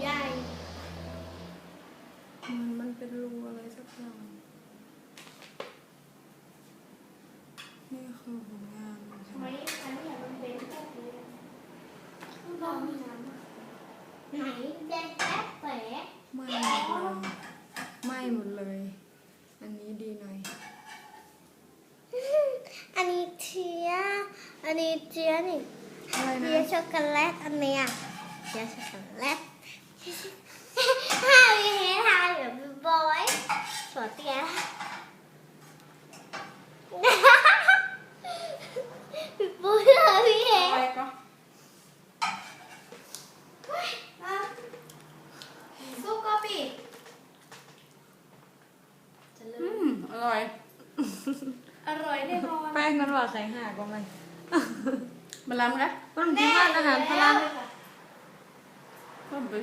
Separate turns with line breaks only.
ใหญ่
อืมมันเป็นรูอะไรสักอย่าง นี่คือผลงานมัน
ทำไมอันนี้มันเป็นแค่นี้ลองน้ำไหนแดงแป๊บแปะ
ไหม่หมดเลยไหม่หมดเลย อันนี้ดีหน่อย
อันนี้เทียอันนี้เทียนี่
อะไร
เที
นะ
ยช็อกโกแลตอันเนี้ยเทียช็อกโกแลต ถ้ามีเฮทายแบบพี่บอยสวดเตียพี่บอยเลยพี่เฮ
อะไรก็
ซุปกะปิจะเลิ
อื
ก
มอร่อย
อร่อยแน่นอน
แป้งมันว่าใส่ห่ากว่ามัน
มันล้ำนะ
มันที่บ้านอาหารพลัง
มันเ